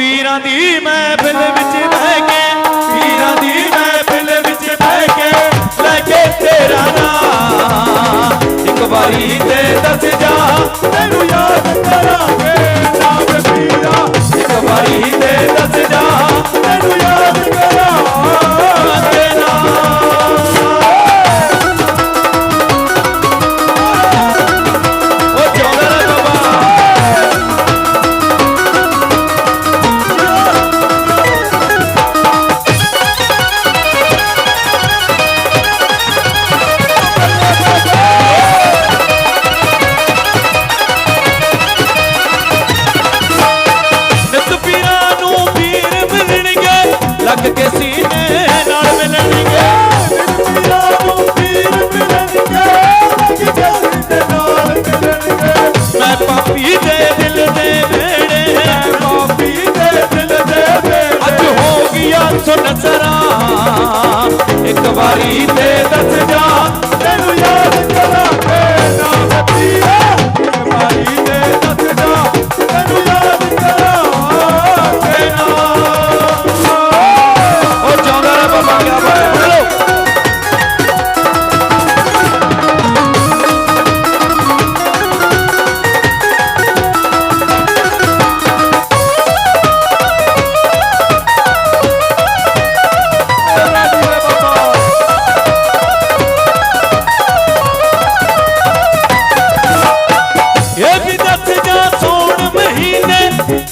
ਪੀਰਾਂ ਦੀ ਮਹਿਫਿਲ ਵਿੱਚ ਬਹਿ ਕੇ, ਪੀਰਾਂ ਦੀ ਮਹਿਫਿਲ ਵਿੱਚ ਬਹਿ ਕੇ, ਲੈ ਕੇ ਤੇਰਾ ਨਾਮ। ਇੱਕ ਵਾਰੀ ਤੇ ਦੱਸ ਜਾ, ਤੈਨੂੰ ਯਾਦ ਕਰਾਂਗੇ ਨਾਮ ਪੀਰਾ ਇੱਕ ਵਾਰੀ ਤੇ ਦੱਸ ਜਾ, ਤੈਨੂੰ ਯਾਦ ਕਰਾਂਗੇ பாட்டுக்கு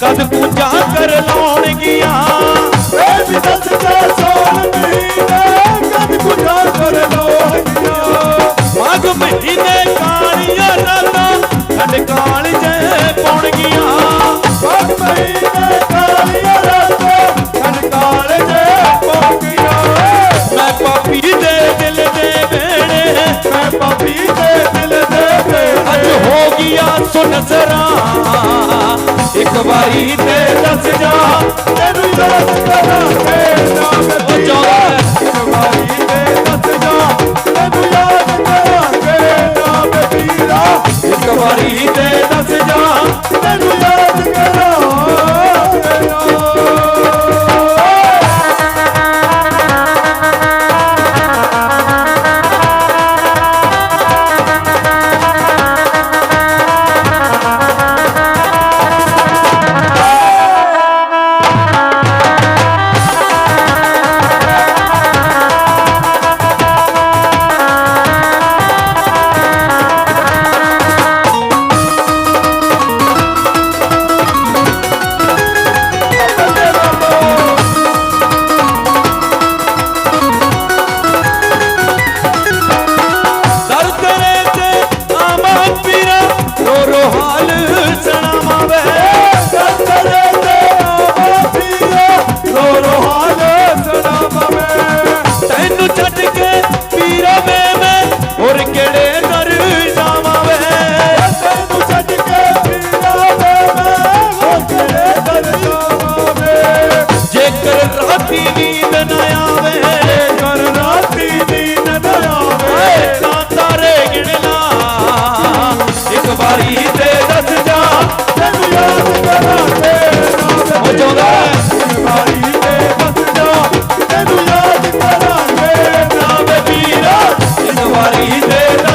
ਕਦ ਪੂਜਾ ਕਰ ਲਾਉਣਗੀਆਂ? ਇਹ ਵੀ ਦੱਸ ਜਾ ਸੋਣ ਮਹੀਨੇ ਕਦ ਪੂਜਾ ਕਰ ਲਾਉਣਗੀਆਂ? ਮਾਘ ਮਹੀਨੇ ਕਾਲੀਆਂ ਰਾਤਾਂ ਖੰਡ ਕਾਲ ਜੇ ਪਾਉਣਗੀਆਂ। ਮਾਘ ਮਹੀਨੇ ਕਾਲੀਆਂ ਰਾਤਾਂ ਖੰਡ ਕਾਲ ਜੇ ਪਾਉਣਗੀਆਂ। ਮੈਂ ਪਾਪੀ ਦੇ ਦਿਲ ਦੇ ਵੇੜੇ ਮੈਂ ਪਾਪੀ ਦੇ ਦਿਲ ਦੇ ਵੇੜੇ ਅੱਜ ਹੋ ਗਿਆ ਸੁਨ He's there.